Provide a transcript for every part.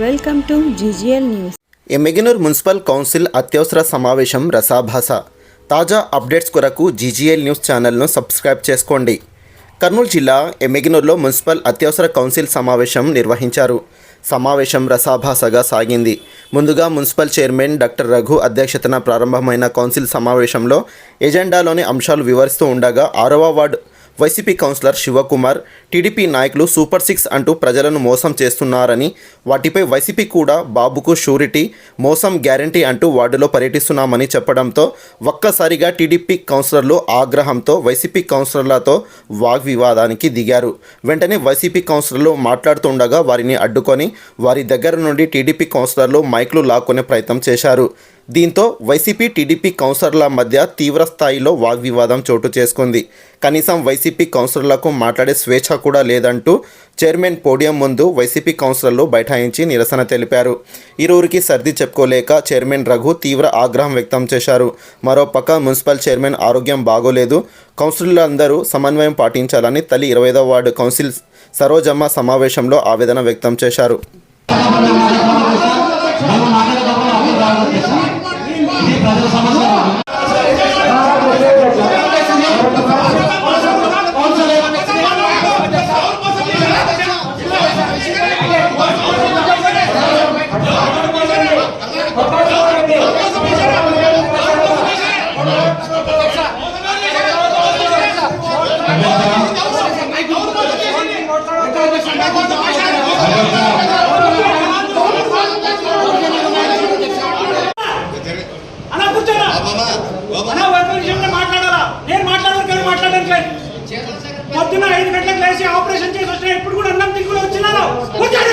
Welcome to GGL news. Emmiganur municipal council అత్యవసర సమావేశం రసాభాస. తాజా అప్డేట్స్ కొరకు జీజీఎల్ న్యూస్ ఛానల్ను సబ్స్క్రైబ్ చేసుకోండి. కర్నూలు జిల్లా ఎమ్మెగినూర్లో మున్సిపల్ అత్యవసర కౌన్సిల్ సమావేశం నిర్వహించారు. సమావేశం రసాభాసగా సాగింది. ముందుగా మున్సిపల్ చైర్మన్ డాక్టర్ రఘు అధ్యక్షతన ప్రారంభమైన కౌన్సిల్ సమావేశంలో ఎజెండాలోని అంశాలు వివరిస్తూ ఉండగా ఆరవ ward YCP councillor Shivakumar TDP నాయకులు సూపర్ సిక్స్ అంటూ ప్రజలను మోసం చేస్తున్నారని వాటిపై వైసీపీ కూడా బాబుకు షూరిటీ మోసం గ్యారంటీ అంటూ వార్డులో పర్యటిస్తున్నామని చెప్పడంతో ఒక్కసారిగా టీడీపీ కౌన్సిలర్లు ఆగ్రహంతో వైసీపీ కౌన్సిలర్లతో వాగ్వివాదానికి దిగారు. వెంటనే వైసీపీ కౌన్సిలర్లు మాట్లాడుతుండగా వారిని అడ్డుకొని వారి దగ్గర నుండి టీడీపీ కౌన్సిలర్లు మైక్లు లాక్కునే ప్రయత్నం చేశారు. దీంతో వైసీపీ టీడీపీ కౌన్సిలర్ల మధ్య తీవ్ర స్థాయిలో వాగ్వివాదం చోటు చేసుకుంది. కనీసం వైసీపీ కౌన్సిలర్లకు మాట్లాడే స్వేచ్ఛ కూడా లేదంటూ చైర్మన్ పోడియం ముందు వైసీపీ కౌన్సిలర్లు బైఠాయించి నిరసన తెలిపారు. ఇరువురికి సర్ది చెప్పుకోలేక చైర్మన్ రఘు తీవ్ర ఆగ్రహం వ్యక్తం చేశారు. మరోపక్క మున్సిపల్ చైర్మన్ ఆరోగ్యం బాగోలేదు. కౌన్సిలర్లందరూ సమన్వయం పాటించాలని తల్లి ఇరవై వార్డు కౌన్సిల్ సరోజమ్మ సమావేశంలో ఆవేదన వ్యక్తం చేశారు. పొద్దున్న ఐదు గంటలకు లేచి ఆపరేషన్ చేసి వచ్చిన ఇప్పుడు కూడా అన్నం తిరుగులు వచ్చినాను కూర్చోండి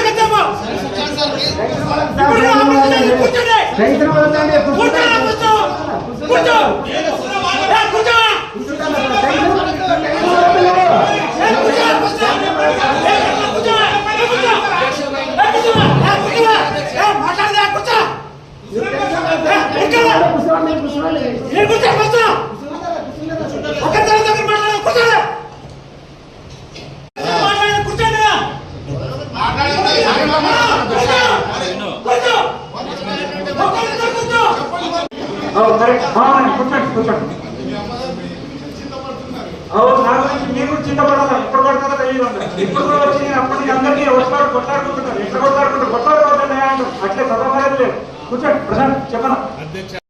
ఇప్పుడు కూడా వచ్చి అప్పటికి అందరికీ వస్తారు కొట్లాడుకుంటున్నారు ఎట్లా కొట్లాడుకుంటారు కొట్లాడుకుంటున్నాయి అట్లే చదవలేదు కూర్చోండి ప్రశాంత్ చెప్పనా?